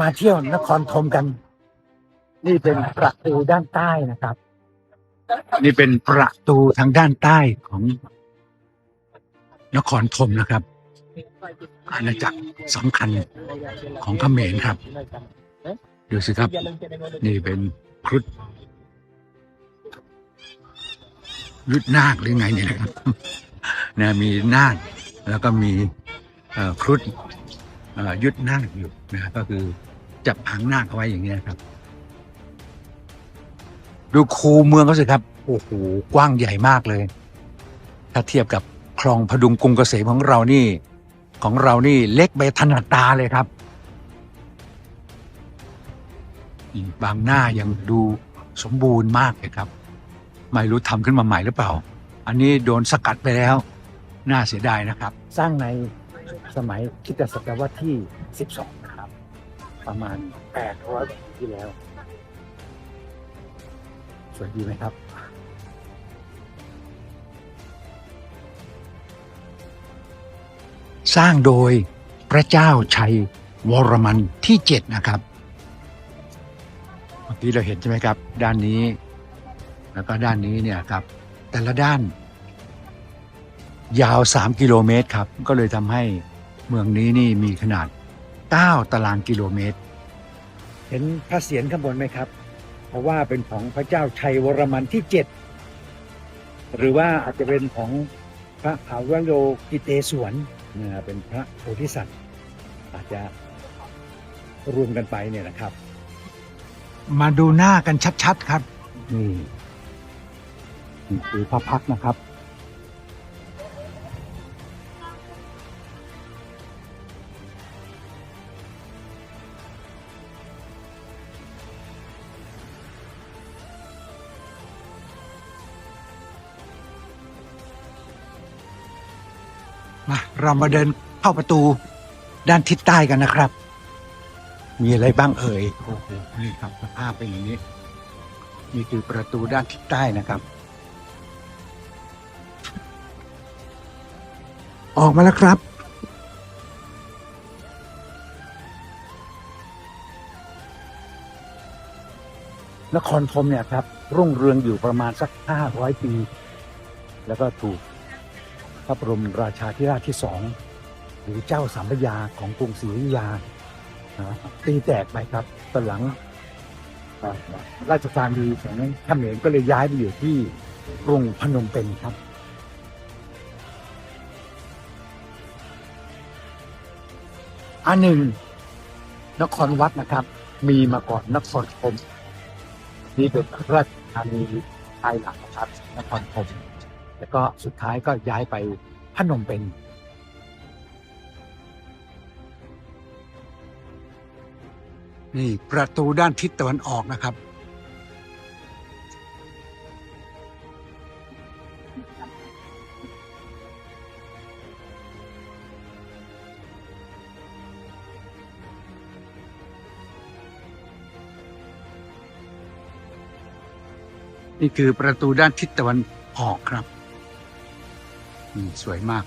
มาเที่ยวนครธมกัน นี่เป็นประตูด้านใต้นะครับ นี่เป็นประตูทางด้านใต้ของนครธมนะครับ อาณาจักรสำคัญของเขมรครับ ดูสิครับ นี่เป็นครุฑยุดนาคหรือไงเนี่ยนะครับนะมีนาคแล้วก็มีครุฑ ยุดนาคอยู่นะครับก็คือจับหางนาคเอาไว้อย่างนี้ยครับ ดูคูเมืองเขาสิครับโอ้โหกว้างใหญ่มากเลย ถ้าเทียบกับคลองพดุงกรุงเกษมของเรานี่ ของเรานี่เล็กไปถนัดตาเลยครับบางหน้ายังดูสมบูรณ์มากเลยครับ ไม่รู้ทำขึ้นมาใหม่หรือเปล่า อันนี้โดนสกัดไปแล้ว น่าเสียดายนะครับ สร้างใน สมัยคิดศตวรรษที่ 12 นะครับ ประมาณ 800ปีที่แล้ว สวยดีไหมครับ สร้างโดยพระเจ้าชัยวรมันที่เจ็ดนะครับ เมื่อกี้เราเห็นใช่ไหมครับ ด้านนี้ แล้วก็ด้านนี้เนี่ยครับ แต่ละด้าน ยาว 3 กิโลเมตรครับ ก็เลยทำให้เมืองนี้นี่มีขนาด 9 ตารางกิโลเมตร เห็นพระเศียรข้างบนไหมครับ เพราะว่าเป็นของพระเจ้าชัยวรมันที่ 7 หรือว่าอาจจะเป็นของพระภาวโลกิเตศวรนะเป็นพระโพธิสัตว์ อาจจะรวมกันไปเนี่ยนะครับ มาดูหน้ากันชัดๆครับ นี่นี่คือพระพักตร์นะครับ มาเรามาเดินเข้าประตูด้านทิศใต้กันนะครับ มีอะไรบ้างเอ่ยโอ้โหนี่ครับสภาพเป็นอย่างนี้นี่คือประตูด้านทิศใต้นะครับ ออกมาแล้วครับ นครธมเนี่ยครับ รุ่งเรืองอยู่ประมาณสักห้าร้อยปี แล้วก็ถูก พระบรมราชาธิราชที่สองหรือเจ้าสามพระยาของกรุงศรีอยุธยาตีแตกไปครับตอนหลังราชการีของเขมรก็เลยย้ายไปอยู่ที่กรุงพนมเปญครับอันหนึ่งนครวัดนะครับ มีมาก่อนนครธมนี่เป็นราชธานีภายหลังนะครับนครธม แล้วก็สุดท้ายก็ย้ายไปพนมเปญนี่ประตูด้านทิศตะวันออกนะครับ นี่คือประตูด้านทิศตะวันออกครับ สวยมาก